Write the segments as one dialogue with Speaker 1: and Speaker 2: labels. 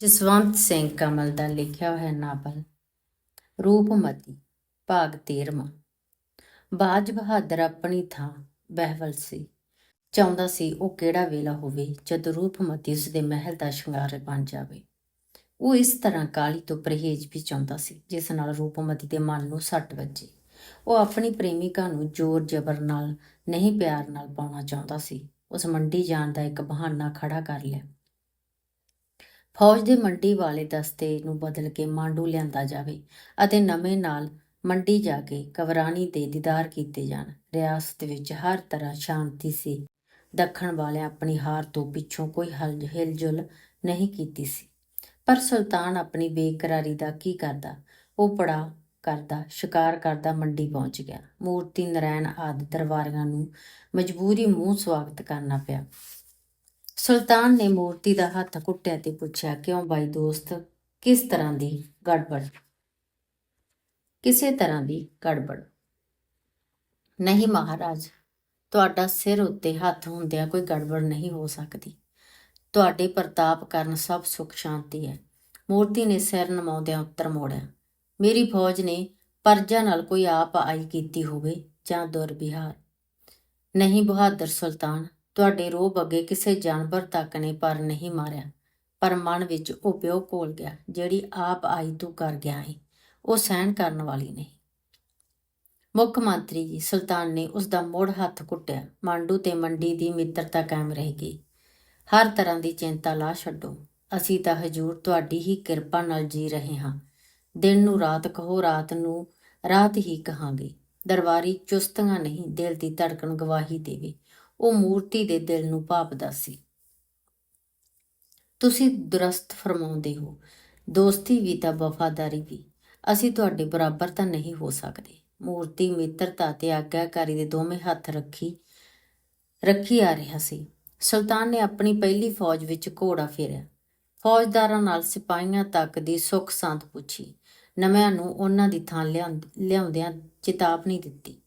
Speaker 1: ਜਸਵੰਤ ਸਿੰਘ ਕਮਲ ਦਾ ਲਿਖਿਆ ਹੋਇਆ ਨਾਵਲ ਰੂਪਮਤੀ ਭਾਗ 13ਵਾਂ ਬਾਜ ਬਹਾਦਰ ਆਪਣੀ ਥਾਂ ਬਹਿਵਲ ਸੀ। ਚਾਹੁੰਦਾ ਸੀ ਉਹ ਕਿਹੜਾ ਵੇਲਾ ਹੋਵੇ ਜਦ ਰੂਪਮਤੀ ਉਸ ਦੇ ਮਹਿਲ ਦਾ ਸ਼ਿੰਗਾਰ ਬਣ ਜਾਵੇ। ਉਹ ਇਸ ਤਰ੍ਹਾਂ ਕਾਲੀ ਤੋਂ ਪਰਹੇਜ਼ ਵੀ ਚਾਹੁੰਦਾ ਸੀ, ਜਿਸ ਨਾਲ ਰੂਪਮਤੀ ਦੇ ਮਨ ਨੂੰ ਸੱਟ ਵੱਜੇ। ਉਹ ਆਪਣੀ ਪ੍ਰੇਮਿਕਾ ਨੂੰ ਜ਼ੋਰ ਜ਼ਬਰ ਨਾਲ, ਨਹੀਂ ਪਿਆਰ ਨਾਲ ਪਾਉਣਾ ਚਾਹੁੰਦਾ ਸੀ। ਉਸ ਮੰਡੀ ਜਾਣ ਦਾ ਇੱਕ ਬਹਾਨਾ ਖੜਾ ਕਰ ਲਿਆ। ਫੌਜ ਦੇ ਮੰਡੀ ਵਾਲੇ ਦਸਤੇ ਨੂੰ ਬਦਲ ਕੇ ਮਾਂਡੂ ਲਿਆਂਦਾ ਜਾਵੇ ਅਤੇ ਨਵੇਂ ਨਾਲ ਮੰਡੀ ਜਾ ਕੇ ਕਵਰਾਣੀ ਦੇ ਦੀਦਾਰ ਕੀਤੇ ਜਾਣ। ਰਿਆਸਤ ਵਿੱਚ ਹਰ ਤਰ੍ਹਾਂ ਸ਼ਾਂਤੀ ਸੀ। ਦੱਖਣ ਵਾਲਿਆਂ ਆਪਣੀ ਹਾਰ ਤੋਂ ਪਿੱਛੋਂ ਕੋਈ ਹਲ ਹਿਲਜੁਲ ਨਹੀਂ ਕੀਤੀ ਸੀ। ਪਰ ਸੁਲਤਾਨ ਆਪਣੀ ਬੇਕਰਾਰੀ ਦਾ ਕੀ ਕਰਦਾ? ਉਹ ਪੜਾ ਕਰਦਾ, ਸ਼ਿਕਾਰ ਕਰਦਾ ਮੰਡੀ ਪਹੁੰਚ ਗਿਆ। ਮੂਰਤੀ ਨਰੈਣ ਆਦਿ ਦਰਬਾਰੀਆਂ ਨੂੰ ਮਜਬੂਰੀ ਮੂੰਹ ਸਵਾਗਤ ਕਰਨਾ ਪਿਆ। ਸੁਲਤਾਨ ਨੇ ਮੂਰਤੀ ਦਾ ਹੱਥ ਕੁੱਟਿਆ ਤੇ ਪੁੱਛਿਆ, ਕਿਉਂ ਬਾਈ ਦੋਸਤ, ਕਿਸ ਤਰ੍ਹਾਂ ਦੀ ਗੜਬੜ? ਕਿਸੇ ਤਰ੍ਹਾਂ ਦੀ ਗੜਬੜ? ਨਹੀਂ ਮਹਾਰਾਜ, ਤੁਹਾਡਾ ਸਿਰ ਉੱਤੇ ਹੱਥ ਹੁੰਦਿਆਂ ਕੋਈ ਗੜਬੜ ਨਹੀਂ ਹੋ ਸਕਦੀ। ਤੁਹਾਡੇ ਪ੍ਰਤਾਪ ਕਾਰਨ ਸਭ ਸੁਖ ਸ਼ਾਂਤੀ ਹੈ। ਮੂਰਤੀ ਨੇ ਸਿਰ ਨਮਾਉਂਦਿਆਂ ਉੱਤਰ ਮੋੜਿਆ, ਮੇਰੀ ਫੌਜ ਨੇ ਪਰਜਾ ਨਾਲ ਕੋਈ ਆਪ ਆਈ ਕੀਤੀ ਹੋਵੇ ਜਾਂ ਦੁਰਵਿਹਾਰ? ਨਹੀਂ ਬਹਾਦਰ ਸੁਲਤਾਨ ਤੁਹਾਡੇ ਰੋਬ ਅੱਗੇ ਕਿਸੇ ਜਾਨਵਰ ਤੱਕ ਨੇ, ਪਰ ਨਹੀਂ ਮਾਰਿਆ। ਪਰ ਮਨ ਵਿੱਚ ਉਹ ਪਿਓ ਕੋਲ ਗਿਆ, ਜਿਹੜੀ ਆਪ ਆਈ ਤੂੰ ਕਰ ਗਿਆ ਹੈ ਉਹ ਸਹਿਣ ਕਰਨ ਵਾਲੀ ਨਹੀਂ। ਮੁੱਖ ਮੰਤਰੀ ਜੀ, ਸੁਲਤਾਨ ਨੇ ਉਸ ਦਾ ਮੋੜ ਹੱਥ ਕੁੱਟਿਆ। ਮਾਂਡੂ ਤੇ ਮੰਡੀ ਦੀ ਮਿੱਤਰਤਾ ਕਾਇਮ ਰਹੇਗੀ ਹਰ ਤਰ੍ਹਾਂ ਦੀ ਚਿੰਤਾ ਲਾ ਛੱਡੋ। ਅਸੀਂ ਤਾਂ ਹਜੂਰ ਤੁਹਾਡੀ ਹੀ ਕਿਰਪਾ ਨਾਲ ਜੀ ਰਹੇ ਹਾਂ। ਦਿਨ ਨੂੰ ਰਾਤ ਕਹੋ, ਰਾਤ ਨੂੰ ਰਾਤ ਹੀ ਕਹਾਂਗੇ। ਦਰਬਾਰੀ ਚੁਸਤੀਆਂ ਨਹੀਂ, ਦਿਲ ਦੀ ਧੜਕਣ ਗਵਾਹੀ ਦੇਵੇ। ਉਹ ਮੂਰਤੀ ਦੇ ਦਿਲ ਨੂੰ ਭਾਪਦਾ ਸੀ। ਤੁਸੀਂ ਦੁਰਸਤ ਫਰਮਾਉਂਦੇ ਹੋ, ਦੋਸਤੀ ਵੀ ਤਾਂ ਵਫਾਦਾਰੀ ਵੀ। ਅਸੀਂ ਤੁਹਾਡੇ ਬਰਾਬਰ ਤਾਂ ਨਹੀਂ ਹੋ ਸਕਦੇ। ਮੂਰਤੀ ਮਿੱਤਰਤਾ ਤੇ ਆਗਿਆਕਾਰੀ ਦੇ ਦੋਵੇਂ ਹੱਥ ਰੱਖੀ ਰੱਖੀ ਆ ਰਿਹਾ ਸੀ। ਸੁਲਤਾਨ ਨੇ ਆਪਣੀ ਪਹਿਲੀ ਫੌਜ ਵਿੱਚ ਘੋੜਾ ਫੇਰਿਆ। ਫੌਜਦਾਰਾਂ ਨਾਲ ਸਿਪਾਹੀਆਂ ਤੱਕ ਦੀ ਸੁੱਖ ਸੰਤ ਪੁੱਛੀ। ਨਵਿਆਂ ਨੂੰ ਉਹਨਾਂ ਦੀ ਥਾਂ ਲਿਆਉਂਦਿਆਂ ਚੇਤਾਵਨੀ ਦਿੱਤੀ।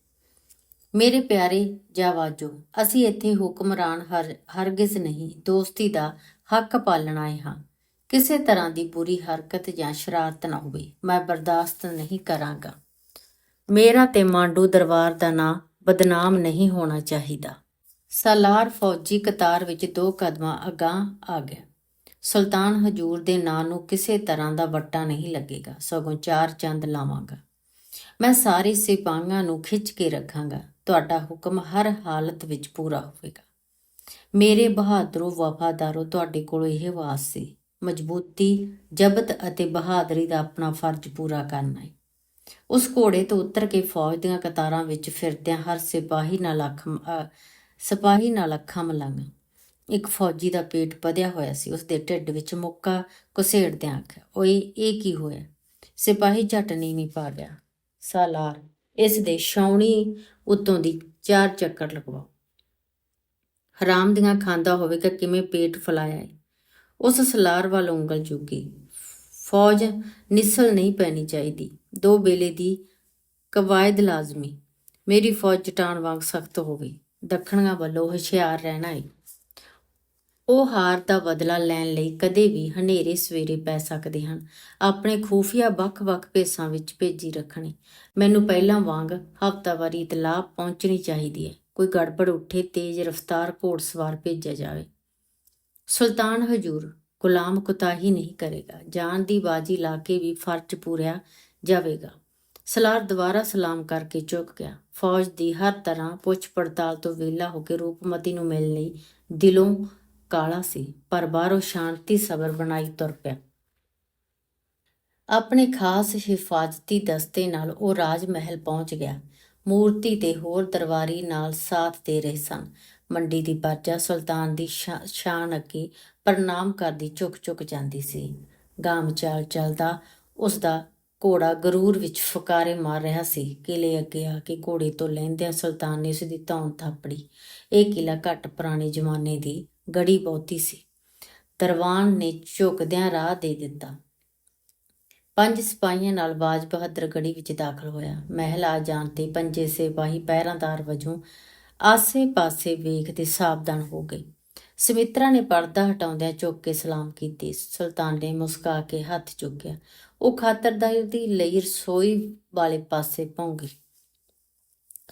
Speaker 1: ਮੇਰੇ ਪਿਆਰੇ ਜਾਵਾਜੋ ਅਸੀਂ ਇੱਥੇ ਹੁਕਮਰਾਨ ਹਰ, ਹਰਗਿਜ਼ ਨਹੀਂ, ਦੋਸਤੀ ਦਾ ਹੱਕ ਪਾਲਣ ਆਏ ਹਾਂ। ਕਿਸੇ ਤਰ੍ਹਾਂ ਦੀ ਬੁਰੀ ਹਰਕਤ ਜਾਂ ਸ਼ਰਾਰਤ ਨਾ ਹੋਵੇ, ਮੈਂ ਬਰਦਾਸ਼ਤ ਨਹੀਂ ਕਰਾਂਗਾ। ਮੇਰਾ ਤੇ ਮਾਂਡੂ ਦਰਬਾਰ ਦਾ ਨਾਂ ਬਦਨਾਮ ਨਹੀਂ ਹੋਣਾ ਚਾਹੀਦਾ। ਸਾਲਾਰ ਫੌਜੀ ਕਤਾਰ ਵਿੱਚ ਦੋ ਕਦਮਾਂ ਅਗਾਹ ਆ ਗਿਆ। ਸੁਲਤਾਨ ਹਜੂਰ ਦੇ ਨਾਂ ਨੂੰ ਕਿਸੇ ਤਰ੍ਹਾਂ ਦਾ ਵੱਟਾ ਨਹੀਂ ਲੱਗੇਗਾ, ਸਗੋਂ ਚਾਰ ਚੰਦ ਲਾਵਾਂਗਾ। ਮੈਂ ਸਾਰੇ ਸਿਪਾਹੀਆਂ ਨੂੰ ਖਿੱਚ ਕੇ ਰੱਖਾਂਗਾ। ਤੁਹਾਡਾ ਹੁਕਮ ਹਰ ਹਾਲਤ ਵਿੱਚ ਪੂਰਾ ਹੋਵੇਗਾ। ਮੇਰੇ ਬਹਾਦਰੋ ਵਫਾਦਾਰੋ, ਤੁਹਾਡੇ ਕੋਲ ਇਹ ਵਾਸ ਸੀ, ਮਜ਼ਬੂਤੀ, ਜਬਤ ਅਤੇ ਬਹਾਦਰੀ ਦਾ ਆਪਣਾ ਫਰਜ਼ ਪੂਰਾ ਕਰਨਾ ਹੈ ਉਸ ਘੋੜੇ ਤੋਂ ਉਤਰ ਕੇ ਫੌਜ ਦੀਆਂ ਕਤਾਰਾਂ ਵਿੱਚ ਫਿਰਦਿਆਂ ਹਰ ਸਿਪਾਹੀ ਨਾਲ ਅੱਖ ਸਿਪਾਹੀ ਨਾਲ ਅੱਖਾਂ ਮਲਾਂਗਾ। ਇੱਕ ਫੌਜੀ ਦਾ ਪੇਟ ਵਧਿਆ ਹੋਇਆ ਸੀ ਉਸ ਦੇ ਢਿੱਡ ਵਿੱਚ ਮੁੱਕਾ ਕੁਸੇੜਦਿਆਂ ਆਖਿਆ, ਓਏ, ਇਹ ਕੀ ਹੋਇਆ? ਸਿਪਾਹੀ ਝਟ ਨੀਵੀਂ ਪਾ ਗਿਆ ਸਾਲਾਰ ਇਸ ਦੇ ਛਾਉਣੀ ਉਤੋਂ ਦੀ ਚਾਰ ਚੱਕਰ ਲਗਵਾਓ। ਹਰਾਮ ਦੀਆਂ ਖਾਂਦਾ ਹੋਵੇਗਾ ਕਿਵੇਂ ਪੇਟ ਫਲਾਇਆ ਹੈ ਉਸ ਸਲਾਰ ਵੱਲ ਉਂਗਲ ਚੁੱਕੀ। ਫੌਜ ਨਿਸਲ ਨਹੀਂ ਪੈਣੀ ਚਾਹੀਦੀ। ਦੋ ਬੇਲੇ ਦੀ ਕਵਾਇਦ ਲਾਜ਼ਮੀ। ਮੇਰੀ ਫੌਜ ਚਟਾਨ ਵਾਂਗ ਸਖਤ ਹੋਵੇ। ਦੱਖਣਾਂ ਵੱਲੋਂ ਹੁਸ਼ਿਆਰ ਰਹਿਣਾ ਹੈ ਉਹ ਹਾਰ ਦਾ ਬਦਲਾ ਲੈਣ ਲਈ ਕਦੇ ਵੀ ਹਨੇਰੇ ਸਵੇਰੇ ਪੈ ਸਕਦੇ ਹਨ। ਆਪਣੇ ਖੂਫੀਆ ਵੱਖ-ਵੱਖ ਭੇਸਾਂ ਵਿੱਚ ਭੇਜੀ ਰੱਖਣੀ। ਮੈਨੂੰ ਪਹਿਲਾਂ ਵਾਂਗ ਹਫ਼ਤਾਵਾਰੀ ਇਤਲਾਹ ਪਹੁੰਚਣੀ ਚਾਹੀਦੀ ਹੈ। ਕੋਈ ਗੜਬੜ ਉੱਠੇ ਤੇਜ਼ ਰਫ਼ਤਾਰ ਘੋੜਸਵਾਰ ਭੇਜਿਆ ਜਾਵੇ। ਸੁਲਤਾਨ ਹਜੂਰ, ਗੁਲਾਮ ਕੁਤਾਹੀ ਨਹੀਂ ਕਰੇਗਾ। ਜਾਨ ਦੀ ਬਾਜੀ ਲਾ ਕੇ ਵੀ ਫਰਜ਼ ਪੂਰਿਆ ਜਾਵੇਗਾ। ਸਲਾਰ ਦੁਬਾਰਾ ਸਲਾਮ ਕਰਕੇ ਝੁਕ ਗਿਆ। ਫੌਜ ਦੀ ਹਰ ਤਰ੍ਹਾਂ ਪੁੱਛ ਪੜਤਾਲ ਤੋਂ ਵਿਹਲਾ ਹੋ ਕੇ ਰੂਪਮਤੀ ਨੂੰ ਮਿਲਣ ਲਈ ਦਿਲੋਂ ਕਾਲਾ ਸੀ, ਪਰ ਬਾਹਰੋਂ ਸ਼ਾਂਤੀ ਸਬਰ ਬਣਾਈ ਤੁਰ ਪਿਆ। ਆਪਣੇ ਖਾਸ ਹਿਫਾਜ਼ਤੀ ਦਸਤੇ ਨਾਲ ਉਹ ਰਾਜ ਮਹਿਲ ਪਹੁੰਚ ਗਿਆ। ਮੂਰਤੀ ਤੇ ਹੋਰ ਦਰਬਾਰੀ ਨਾਲ ਸਾਥ ਦੇ ਰਹੇ ਸਨ। ਮੰਡੀ ਦੀ ਬਾਜਾ ਸੁਲਤਾਨ ਦੀ ਸ਼ਾਨ ਅੱਗੇ ਪ੍ਰਣਾਮ ਕਰਦੀ ਝੁਕ-ਝੁਕ ਜਾਂਦੀ ਸੀ। ਗਾਮ ਚਾਲ ਚੱਲਦਾ ਉਸ ਦਾ ਘੋੜਾ ਗਰੂਰ ਵਿੱਚ ਫੁਕਾਰੇ ਮਾਰ ਰਿਹਾ ਸੀ। ਕਿਲੇ ਅੱਗੇ ਆ ਕੇ ਘੋੜੇ ਤੋਂ ਲੈਂਦਿਆਂ ਸੁਲਤਾਨ ਨੇ ਉਸ ਦੀ ਧੌਣ ਥਾਪੜੀ। ਇਹ ਕਿਲਾ ਘੱਟ ਪੁਰਾਣੇ ਜ਼ਮਾਨੇ ਦੀ ਗੜੀ ਬਹੁਤੀ ਸੀ। ਦਰਵਾਨ ਨੇ ਝੁਕਦਿਆਂ ਰਾਹ ਦੇ ਦਿੱਤਾ। ਪੰਜ ਸਿਪਾਹੀਆਂ ਨਾਲ ਬਾਜ ਬਹਾਦਰ ਗੜੀ ਵਿੱਚ ਦਾਖਲ ਹੋਇਆ। ਮਹਿਲ ਆ ਜਾਣ ਤੇ ਪੰਜੇ ਸਿਪਾਹੀ ਪਹਿਰਾਦਾਰ ਵਜੋਂ ਆਸੇ-ਪਾਸੇ ਵੇਖਦੇ ਸਾਵਧਾਨ ਹੋ ਗਏ। ਸੁਮਿਤਰਾ ਨੇ ਪਰਦਾ ਹਟਾਉਂਦਿਆਂ ਚੁੱਕ ਕੇ ਸਲਾਮ ਕੀਤੀ। ਸੁਲਤਾਨ ਨੇ ਮੁਸਕਾ ਕੇ ਹੱਥ ਚੁੱਕਿਆ। ਉਹ ਖਾਤਰਦਾਰੀ ਦੀ ਲਈ ਰਸੋਈ ਵਾਲੇ ਪਾਸੇ ਪਹੁੰਚ ਗਈ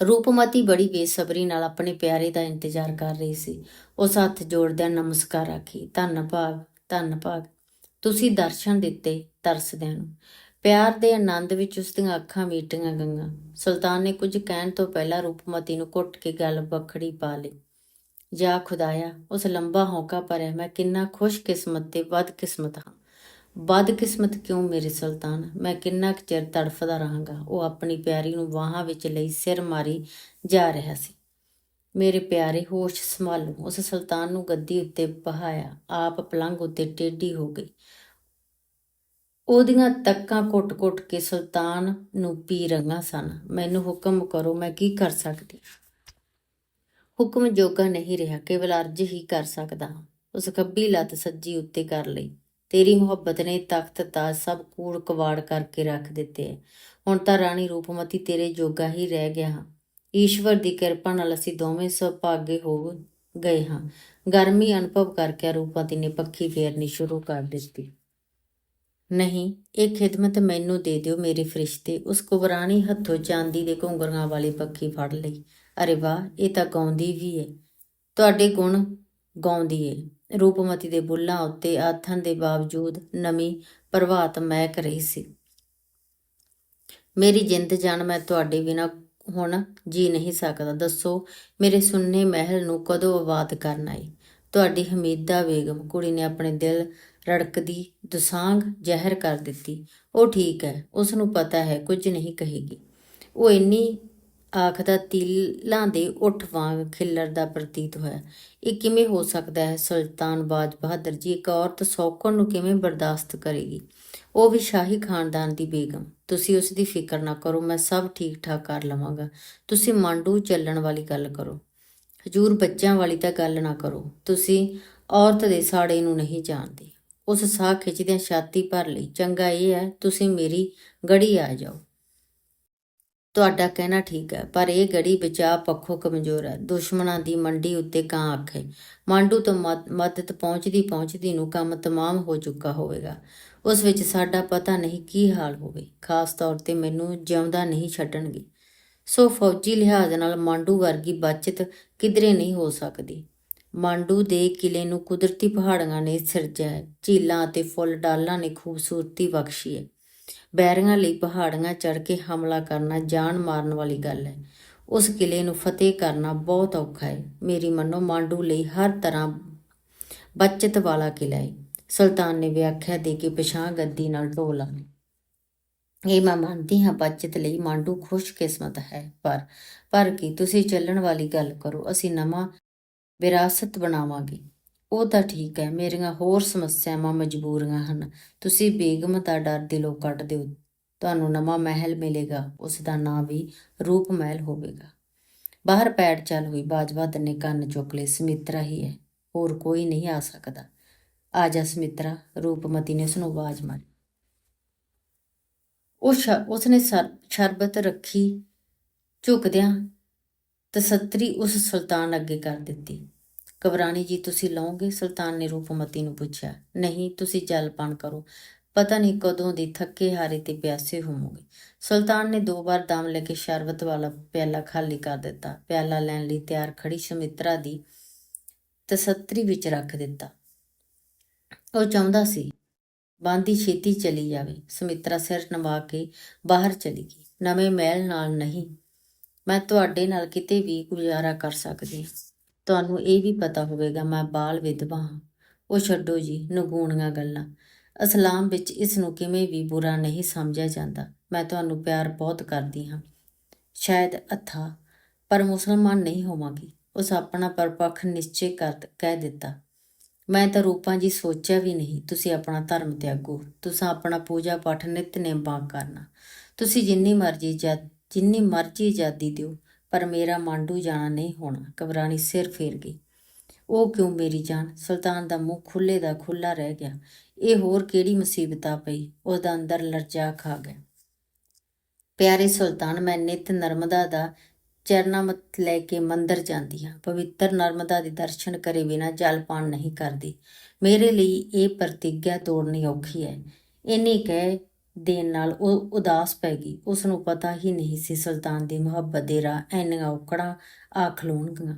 Speaker 1: ਰੂਪਮਤੀ ਬੜੀ ਬੇਸਬਰੀ ਨਾਲ ਆਪਣੇ ਪਿਆਰੇ ਦਾ ਇੰਤਜ਼ਾਰ ਕਰ ਰਹੀ ਸੀ। ਉਸ ਹੱਥ ਜੋੜਦਿਆਂ ਨਮਸਕਾਰ ਆਖੀ, ਧੰਨ ਭਾਗ ਧੰਨ ਭਾਗ। ਤੁਸੀਂ ਦਰਸ਼ਨ ਦਿੱਤੇ ਤਰਸਦਿਆਂ ਨੂੰ। ਪਿਆਰ ਦੇ ਆਨੰਦ ਵਿੱਚ ਉਸ ਦੀਆਂ ਅੱਖਾਂ ਮੀਟੀਆਂ ਗਈਆਂ। ਸੁਲਤਾਨ ਨੇ ਕੁਝ ਕਹਿਣ ਤੋਂ ਪਹਿਲਾਂ ਰੂਪਮਤੀ ਨੂੰ ਘੁੱਟ ਕੇ ਗੱਲ ਬਖੜੀ ਪਾ ਲਈ। ਜਾ ਖੁਦਾਇਆ, ਉਸ ਲੰਬਾ ਹੌਕਾ ਭਰਿਆ, ਮੈਂ ਕਿੰਨਾ ਖੁਸ਼ ਕਿਸਮਤ ਤੇ ਬਦਕਿਸਮਤ ਹਾਂ। ਬਦਕਿਸਮਤ ਕਿਉਂ ਮੇਰੇ ਸੁਲਤਾਨ? ਮੈਂ ਕਿੰਨਾ ਕੁ ਚਿਰ ਤੜਫਦਾ ਰਹਾਂਗਾ? ਉਹ ਆਪਣੀ ਪਿਆਰੀ ਨੂੰ ਵਾਹਾਂ ਵਿੱਚ ਲਈ ਸਿਰ ਮਾਰੀ ਜਾ ਰਿਹਾ ਸੀ। ਮੇਰੇ ਪਿਆਰੇ, ਹੋਸ਼ ਸੰਭਾਲੋ। ਉਸ ਸੁਲਤਾਨ ਨੂੰ ਗੱਦੀ ਉੱਤੇ ਬਹਾਇਆ। ਆਪ ਪਲੰਘ ਉੱਤੇ ਟੇਢੀ ਹੋ ਗਈ। ਉਹਦੀਆਂ ਤੱਕਾਂ ਘੁੱਟ-ਘੁੱਟ ਕੇ ਸੁਲਤਾਨ ਨੂੰ ਪੀ ਰਹੀਆਂ ਸਨ। ਮੈਨੂੰ ਹੁਕਮ ਕਰੋ, ਮੈਂ ਕੀ ਕਰ ਸਕਦੀ? ਹੁਕਮ ਜੋਗਾ ਨਹੀਂ ਰਿਹਾ। ਕੇਵਲ ਅਰਜ਼ ਹੀ ਕਰ ਸਕਦਾ। ਉਸ ਖੱਬੀ ਲੱਤ ਸੱਜੀ ਉੱਤੇ ਕਰ ਲਈ। ਤੇਰੀ ਮੁਹੱਬਤ ਨੇ ਤਖਤ ਤਾਜ ਸਭ ਕੂੜ ਕਵਾੜ ਕਰਕੇ ਰੱਖ ਦਿੱਤੇ। ਐ ਹੁਣ ਤਾਂ ਰਾਣੀ ਰੂਪਮਤੀ ਤੇਰੇ ਜੋਗਾ ਹੀ ਰਹਿ ਗਿਆ ਹਾਂ। ਈਸ਼ਵਰ ਦੀ ਕਿਰਪਾ ਨਾਲ ਅਸੀਂ ਦੋਵੇਂ ਸੁਭਾਗੇ ਹੋ ਗਏ ਹਾਂ। ਗਰਮੀ ਅਨੁਭਵ ਕਰਕੇ ਰੂਪਮਤੀ ਨੇ ਪੱਖੀ ਫੇਰਨੀ ਸ਼ੁਰੂ ਕਰ ਦਿੱਤੀ। ਨਹੀਂ, ਇਹ ਖਿਦਮਤ ਮੈਨੂੰ ਦੇ ਦਿਓ ਮੇਰੇ ਫਰਿਸ਼ਤੇ। ਉਸ ਕੁਬਰਾਨੀ ਹੱਥੋਂ ਚਾਂਦੀ ਦੇ ਘੁੰਗਰਾਂ ਵਾਲੀ ਪੱਖੀ ਫੜ ਲਈ। ਅਰੇ ਵਾਹ, ਇਹ ਤਾਂ ਗਾਉਂਦੀ ਵੀ ਹੈ ਤੁਹਾਡੇ ਗੁਣ ਗਾਉਂਦੀ ਏ। ਰੂਪਮਤੀ ਦੇ ਬੁੱਲਾਂ ਉੱਤੇ ਆਥਣ ਦੇ ਬਾਵਜੂਦ ਨਮੀ ਪ੍ਰਭਾਤ ਮਹਿਕ ਰਹੀ ਸੀ। ਮੇਰੀ ਜਿੰਦ ਜਾਨ ਮੈਂ ਤੁਹਾਡੇ ਬਿਨਾ ਹੁਣ ਜੀ ਨਹੀਂ ਸਕਦਾ। ਦੱਸੋ, ਮੇਰੇ ਸੁੰਨੇ ਮਹਿਲ ਨੂੰ ਕਦੋਂ ਆਬਾਦ ਕਰਨ ਆਈ? ਤੁਹਾਡੀ ਹਮੀਦਾ ਬੇਗਮ ਕੁੜੀ ਨੇ ਆਪਣੇ ਦਿਲ ਰੜਕਦੀ ਦੁਸਾਂਗ ਜ਼ਹਿਰ ਕਰ ਦਿੱਤੀ। ਉਹ ਠੀਕ ਹੈ ਉਸ ਨੂੰ ਪਤਾ ਹੈ, ਕੁਝ ਨਹੀਂ ਕਹੇਗੀ। ਉਹ ਇੰਨੀ ਆਖਦਾ, ਤੀਲਾਂ ਦੇ ਉੱਠ ਵਾਂਗ ਖਿੱਲਰ ਦਾ ਪ੍ਰਤੀਤ ਹੋਇਆ। ਇਹ ਕਿਵੇਂ ਹੋ ਸਕਦਾ ਹੈ? ਸੁਲਤਾਨ ਬਾਜ ਬਹਾਦਰ ਜੀ, ਇੱਕ ਔਰਤ ਸੌਕਣ ਨੂੰ ਕਿਵੇਂ ਬਰਦਾਸ਼ਤ ਕਰੇਗੀ? ਉਹ ਵੀ ਸ਼ਾਹੀ ਖਾਨਦਾਨ ਦੀ ਬੇਗਮ। ਤੁਸੀਂ ਉਸ ਦੀ ਫਿਕਰ ਨਾ ਕਰੋ, ਮੈਂ ਸਭ ਠੀਕ ਠਾਕ ਕਰ ਲਵਾਂਗਾ। ਤੁਸੀਂ ਮਾਂਡੂ ਚੱਲਣ ਵਾਲੀ ਗੱਲ ਕਰੋ। ਹਜੂਰ ਬੱਚਿਆਂ ਵਾਲੀ ਤਾਂ ਗੱਲ ਨਾ ਕਰੋ। ਤੁਸੀਂ ਔਰਤ ਦੇ ਸਾੜੇ ਨੂੰ ਨਹੀਂ ਜਾਣਦੇ। ਉਸ ਸਾਹ ਖਿੱਚਦਿਆਂ ਛਾਤੀ ਭਰ ਲਈ, ਚੰਗਾ ਇਹ ਹੈ, ਤੁਸੀਂ ਮੇਰੀ ਗੜੀ ਆ ਜਾਓ। ਤੁਹਾਡਾ ਕਹਿਣਾ ਠੀਕ ਹੈ, ਪਰ ਇਹ ਗੜੀ ਬਚਾਅ ਪੱਖੋਂ ਕਮਜ਼ੋਰ ਹੈ। ਦੁਸ਼ਮਣਾਂ ਦੀ ਮੰਡੀ ਉੱਤੇ ਕਾਂ ਆਖੇ ਮਾਂਡੂ ਤੋਂ ਮਦ- ਮਦਦ ਪਹੁੰਚਦੀ ਪਹੁੰਚਦੀ ਨੂੰ ਕੰਮ ਤਮਾਮ ਹੋ ਚੁੱਕਾ ਹੋਵੇਗਾ। ਉਸ ਵਿੱਚ ਸਾਡਾ ਪਤਾ ਨਹੀਂ ਕੀ ਹਾਲ ਹੋਵੇ। ਖਾਸ ਤੌਰ ਤੇ ਮੈਨੂੰ ਜਿਉਂਦਾ ਨਹੀਂ ਛੱਡਣਗੇ। ਸੋ ਫੌਜੀ ਲਿਹਾਜ਼ ਨਾਲ ਮਾਂਡੂ ਵਰਗੀ ਬਚਤ ਕਿਧਰੇ ਨਹੀਂ ਹੋ ਸਕਦੀ। ਮਾਂਡੂ ਦੇ ਕਿਲੇ ਨੂੰ ਕੁਦਰਤੀ ਪਹਾੜਾਂ ਨੇ ਸਿਰਜਿਆ ਹੈ। ਝੀਲਾਂ ਅਤੇ ਫੁੱਲ ਡਾਲਾਂ ਨੇ ਖੂਬਸੂਰਤੀ ਬਖਸ਼ੀ ਹੈ। ਬੈਰੀਆਂ ਲਈ ਪਹਾੜੀਆਂ ਚੜ੍ਹ ਕੇ ਹਮਲਾ ਕਰਨਾ ਜਾਨ ਮਾਰਨ ਵਾਲੀ ਗੱਲ ਹੈ। ਉਸ ਕਿਲੇ ਨੂੰ ਫਤਿਹ ਕਰਨਾ ਬਹੁਤ ਔਖਾ ਹੈ। ਮੇਰੀ ਮੰਨੋ, ਮਾਂਡੂ ਲਈ ਹਰ ਤਰ੍ਹਾਂ ਬਚਤ ਵਾਲਾ ਕਿਲਾ ਹੈ। ਸੁਲਤਾਨ ਨੇ ਵਿਆਖਿਆ ਦੇ ਕੇ ਪਛਾਂ ਗੱਦੀ ਨਾਲ ਢੋਲਾ। ਇਹ ਮੈਂ ਮੰਨਦੀ ਹਾਂ, ਬਚਤ ਲਈ ਮਾਂਡੂ ਖੁਸ਼ਕਿਸਮਤ ਹੈ, ਪਰ ਪਰ ਕੀ ਤੁਸੀਂ ਚੱਲਣ ਵਾਲੀ ਗੱਲ ਕਰੋ, ਅਸੀਂ ਨਵਾਂ ਵਿਰਾਸਤ ਬਣਾਵਾਂਗੇ। ਉਹ ਤਾਂ ਠੀਕ ਹੈ, ਮੇਰੀਆਂ ਹੋਰ ਸਮੱਸਿਆਵਾਂ ਮਜਬੂਰੀਆਂ ਹਨ। ਤੁਸੀਂ ਬੇਗਮ ਦਾ ਡਰ ਦਿਲੋਂ ਕੱਢ ਦਿਓ। ਤੁਹਾਨੂੰ ਨਵਾਂ ਮਹਿਲ ਮਿਲੇਗਾ, ਉਸ ਦਾ ਨਾਂ ਵੀ ਰੂਪ ਮਹਿਲ ਹੋਵੇਗਾ। ਬਾਹਰ ਪੈੜ ਚੱਲ ਹੋਈ ਬਾਜਵਾਦ ਨੇ ਕੰਨ ਚੁੱਕ ਲਏ, ਸਮਿਤਰਾ ਹੀ ਹੈ, ਹੋਰ ਕੋਈ ਨਹੀਂ ਆ ਸਕਦਾ। ਆ ਜਾ ਸਮਿਤਰਾ, ਰੂਪਮਤੀ ਨੇ ਉਸ ਨੂੰ ਆਵਾਜ਼ ਮਾਰੀ। ਉਹ ਸ਼- ਉਸਨੇ ਸਰ- ਸ਼ਰਬਤ ਰੱਖੀ ਝੁਕਦਿਆਂ ਤਸੱਤਰੀ ਉਸ ਸੁਲਤਾਨ ਅੱਗੇ ਕਰ ਦਿੱਤੀ। ਕਵਰਾਣੀ ਜੀ, ਤੁਸੀਂ ਲਓਗੇ? ਸੁਲਤਾਨ ਨੇ ਰੂਪਮਤੀ ਨੂੰ ਪੁੱਛਿਆ। ਨਹੀਂ, ਤੁਸੀਂ ਜਲਪਾਨ ਕਰੋ। ਪਤਾ ਨਹੀਂ ਕਦੋਂ ਦੀ ਥੱਕੇ ਹਾਰੇ ਤੇ ਪਿਆਸੇ ਹੋਵੋਗੇ। ਸੁਲਤਾਨ ਨੇ ਦੋ ਵਾਰ ਦਮ ਲੈ ਕੇ ਸ਼ਰਬਤ ਵਾਲਾ ਪਿਆਲਾ ਖਾਲੀ ਕਰ ਦਿੱਤਾ। ਪਿਆਲਾ ਲੈਣ ਲਈ ਤਿਆਰ ਖੜੀ ਸ਼ਮਿਤਰਾ ਦੀ ਤਸੱਤਰੀ ਵਿੱਚ ਰੱਖ ਦਿੱਤਾ। ਉਹ ਚਾਹੁੰਦਾ ਸੀ, ਬਾਂਦੀ ਛੇਤੀ ਚਲੀ ਜਾਵੇ। ਸੁਮਿਤਰਾ ਸਿਰ ਨਵਾ ਕੇ ਬਾਹਰ ਚਲੀ ਗਈ। ਨਵੇਂ ਮਹਿਲ ਨਾਲ ਨਹੀਂ। ਮੈਂ ਤੁਹਾਡੇ ਨਾਲ ਕਿਤੇ ਵੀ ਗੁਜ਼ਾਰਾ ਕਰ ਸਕਦੀ ਤੁਹਾਨੂੰ ਇਹ ਵੀ ਪਤਾ ਹੋਵੇਗਾ, ਮੈਂ ਬਾਲ ਵਿਧਵਾ ਹਾਂ। ਉਹ ਛੱਡੋ ਜੀ, ਨਗੂਣੀਆਂ ਗੱਲਾਂ। ਇਸਲਾਮ ਵਿੱਚ ਇਸ ਨੂੰ ਕਿਵੇਂ ਵੀ ਬੁਰਾ ਨਹੀਂ ਸਮਝਿਆ ਜਾਂਦਾ। ਮੈਂ ਤੁਹਾਨੂੰ ਪਿਆਰ ਬਹੁਤ ਕਰਦੀ ਹਾਂ। ਸ਼ਾਇਦ ਅਥਾ, ਪਰ ਮੁਸਲਮਾਨ ਨਹੀਂ ਹੋਵਾਂਗੀ। ਉਸ ਆਪਣਾ ਪਰਪੱਖ ਨਿਸ਼ਚੈ ਕਰ ਕਹਿ ਦਿੱਤਾ। ਮੈਂ ਤਾਂ ਰੂਪਾਂ ਜੀ ਸੋਚਿਆ ਵੀ ਨਹੀਂ। ਤੁਸੀਂ ਆਪਣਾ ਧਰਮ ਤਿਆਗੋ। ਤੁਸੀਂ ਆਪਣਾ ਪੂਜਾ ਪਾਠ ਨਿਤਨੇਮ ਬਾਗ ਕਰਨਾ। ਤੁਸੀਂ ਜਿੰਨੀ ਮਰਜ਼ੀ ਜਦ ਜਿੰਨੀ ਮਰਜ਼ੀ ਆਜ਼ਾਦੀ ਦਿਓ। ਪਰ ਮੇਰਾ ਮਾਂਡੂ ਜਾਣਾ ਨਹੀਂ ਹੋਣਾ। ਕਬਰਾਣੀ ਸਿਰ ਫੇਰ ਗਈ। ਉਹ ਕਿਉਂ ਮੇਰੀ ਜਾਨ? ਸੁਲਤਾਨ ਦਾ ਮੂੰਹ ਖੁੱਲੇ ਦਾ ਖੁੱਲਾ ਰਹਿ ਗਿਆ। ਇਹ ਹੋਰ ਕਿਹੜੀ ਮੁਸੀਬਤ ਆ ਪਈ? ਉਹਦਾ ਅੰਦਰ ਲਰਜਾ ਖਾ ਗਿਆ। ਪਿਆਰੇ ਸੁਲਤਾਨ, ਮੈਂ ਨਿਤ ਨਰਮਦਾ ਦਾ ਚਰਨਾਮਤ ਲੈ ਕੇ ਮੰਦਰ ਜਾਂਦੀ ਹਾਂ। ਪਵਿੱਤਰ ਨਰਮਦਾ ਦੇ ਦਰਸ਼ਨ ਕਰੇ ਬਿਨਾ ਜਲ ਪਾਨ ਨਹੀਂ ਕਰਦੀ। ਮੇਰੇ ਲਈ ਇਹ ਪ੍ਰਤੀਗਿਆ ਤੋੜਨੀ ਔਖੀ ਹੈ। ਇੰਨੀ ਕਹਿ ਦੇਣ ਨਾਲ ਉਹ ਉਦਾਸ ਪੈ ਗਈ। ਉਸ ਨੂੰ ਪਤਾ ਹੀ ਨਹੀਂ ਸੀ ਸੁਲਤਾਨ ਦੀ ਮੁਹੱਬਤ ਦੇ ਰਾਹ ਐਨੀਆਂ ਔਕੜਾਂ ਆ ਖਲੋਣਗੀਆਂ।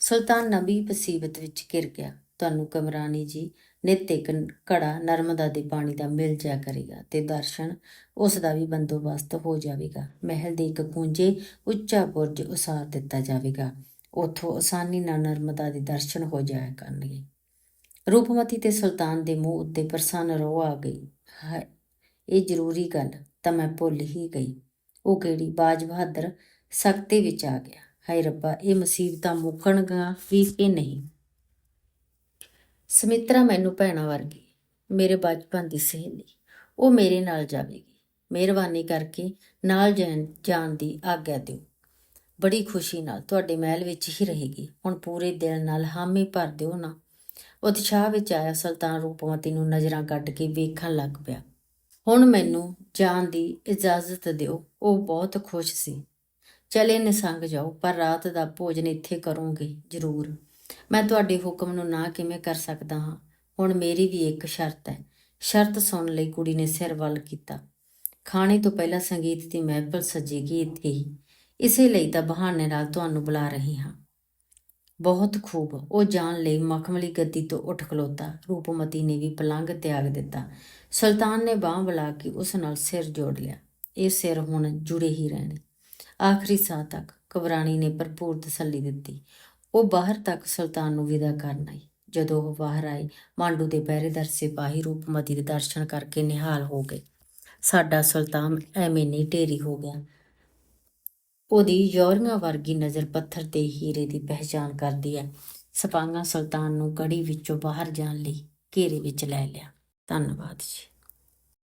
Speaker 1: ਸੁਲਤਾਨ ਨਬੀ ਮੁਸੀਬਤ ਵਿੱਚ ਘਿਰ ਗਿਆ। ਤੁਹਾਨੂੰ ਕਮਰਾਨੀ ਜੀ, ਨਿੱਤ ਇੱਕ ਘੜਾ ਨਰਮਦਾ ਦੇ ਪਾਣੀ ਦਾ ਮਿਲ ਜਾ ਕਰੇਗਾ ਤੇ ਦਰਸ਼ਨ ਉਸ ਦਾ ਵੀ ਬੰਦੋਬਸਤ ਹੋ ਜਾਵੇਗਾ। ਮਹਿਲ ਦੇ ਇੱਕ ਕੂੰਜੇ ਉੱਚਾ ਬੁਰਜ ਉਸਾਰ ਦਿੱਤਾ ਜਾਵੇਗਾ। ਉੱਥੋਂ ਆਸਾਨੀ ਨਾਲ ਨਰਮਦਾ ਦੇ ਦਰਸ਼ਨ ਹੋ ਜਾਇਆ ਕਰਨਗੇ। ਰੂਪਮਤੀ ਤੇ ਸੁਲਤਾਨ ਦੇ ਮੂੰਹ ਉੱਤੇ ਪ੍ਰਸੰਨ ਰੋ ਆ ਗਈ। ਹੈ ਇਹ ਜ਼ਰੂਰੀ ਗੱਲ ਤਾਂ ਮੈਂ ਭੁੱਲ ਹੀ ਗਈ। ਉਹ ਕਿਹੜੀ ਬਾਜ ਬਹਾਦਰ ਸਖਤੇ ਵਿੱਚ ਆ ਗਿਆ। ਹਾਏ ਰੱਬਾ, ਇਹ ਮੁਸੀਬਤਾਂ ਮੁੱਕਣਗੀਆਂ ਵੀ ਕਿ ਨਹੀਂ? ਸਮਿਤਰਾ ਮੈਨੂੰ ਭੈਣਾ ਵਰਗੀ, ਮੇਰੇ ਬਚਪਨ ਦੀ ਸਹੇਲੀ, ਉਹ ਮੇਰੇ ਨਾਲ ਜਾਵੇਗੀ। ਮਿਹਰਬਾਨੀ ਕਰਕੇ ਨਾਲ ਜਾਣ ਜਾਣ ਦੀ ਆਗਿਆ ਦਿਓ। ਬੜੀ ਖੁਸ਼ੀ ਨਾਲ ਤੁਹਾਡੇ ਮਹਿਲ ਵਿੱਚ ਹੀ ਰਹੇਗੀ। ਹੁਣ ਪੂਰੇ ਦਿਲ ਨਾਲ ਹਾਮੀ ਭਰ ਦਿਓ ਨਾ। ਉਤਸ਼ਾਹ ਵਿੱਚ ਆਇਆ ਸੁਲਤਾਨ ਰੂਪਮਤੀ ਨੂੰ ਨਜ਼ਰਾਂ ਕੱਢ ਕੇ ਵੇਖਣ ਲੱਗ ਪਿਆ। ਹੁਣ ਮੈਨੂੰ ਜਾਣ ਦੀ ਇਜਾਜ਼ਤ ਦਿਓ। ਉਹ ਬਹੁਤ ਖੁਸ਼ ਸੀ। ਚਲੇ ਨਿਸੰਗ ਜਾਓ, ਪਰ ਰਾਤ ਦਾ ਭੋਜਨ ਇੱਥੇ ਕਰੋਗੇ, ਜ਼ਰੂਰ। ਮੈਂ ਤੁਹਾਡੇ ਹੁਕਮ ਨੂੰ ਨਾ ਕਿਵੇਂ ਕਰ ਸਕਦਾ ਹਾਂ? ਹੁਣ ਮੇਰੀ ਵੀ ਇੱਕ ਸ਼ਰਤ ਹੈ। ਸ਼ਰਤ ਸੁਣ ਲਈ ਕੁੜੀ ਨੇ ਸਿਰ ਵੱਲ ਕੀਤਾ। ਖਾਣੇ ਤੋਂ ਪਹਿਲਾਂ ਸੰਗੀਤ ਦੀ ਮਹਿਫਲ ਸਜੇਗੀ ਇੱਥੇ ਹੀ ਇਸੇ ਲਈ ਤਾਂ ਬਹਾਨੇ ਨਾਲ ਤੁਹਾਨੂੰ ਬੁਲਾ ਰਹੀ ਹਾਂ। ਬਹੁਤ ਖੂਬ। ਉਹ ਜਾਣ ਲਈ ਮਖਮਲੀ ਗੱਦੀ ਤੋਂ ਉੱਠ ਖਲੋਤਾ। ਰੂਪਮਤੀ ਨੇ ਵੀ ਪਲੰਗ ਤਿਆਗ ਦਿੱਤਾ। ਸੁਲਤਾਨ ਨੇ ਬਾਹ ਬੁਲਾ ਕੇ ਉਸ ਨਾਲ ਸਿਰ ਜੋੜ ਲਿਆ। ਇਹ ਸਿਰ ਹੁਣ ਜੁੜੇ ਹੀ ਰਹਿਣੇ। ਆਖਰੀ ਸਾਹ ਤੱਕ ਕਬਰਾਣੀ ਨੇ ਭਰਪੂਰ ਤਸੱਲੀ ਦਿੱਤੀ। ਉਹ ਬਾਹਰ ਤੱਕ ਸੁਲਤਾਨ ਨੂੰ ਵਿਦਾ ਕਰਨ ਆਈ। ਜਦੋਂ ਉਹ ਬਾਹਰ ਆਏ, ਮਾਂਡੂ ਦੇ ਪਹਿਰੇਦਾਰ ਸਿਪਾਹੀ ਰੂਪਮਤੀ ਦੇ ਦਰਸ਼ਨ ਕਰਕੇ ਨਿਹਾਲ ਹੋ ਗਏ। ਸਾਡਾ ਸੁਲਤਾਨ ਐਵੇਂ ਨਹੀਂ ਢੇਰੀ ਹੋ ਗਿਆ। ਉਹਦੀ ਯੌਰੀਆਂ ਵਰਗੀ ਨਜ਼ਰ ਪੱਥਰ ਤੇ ਹੀਰੇ ਦੀ ਪਹਿਚਾਨ ਕਰਦੀ ਹੈ। ਸਪਾਂਗਾ ਸੁਲਤਾਨ ਨੂੰ ਗੜੀ ਵਿੱਚੋਂ ਬਾਹਰ ਜਾਣ ਲਈ ਘੇਰੇ ਵਿੱਚ ਲੈ ਲਿਆ। ਧੰਨਵਾਦ ਜੀ।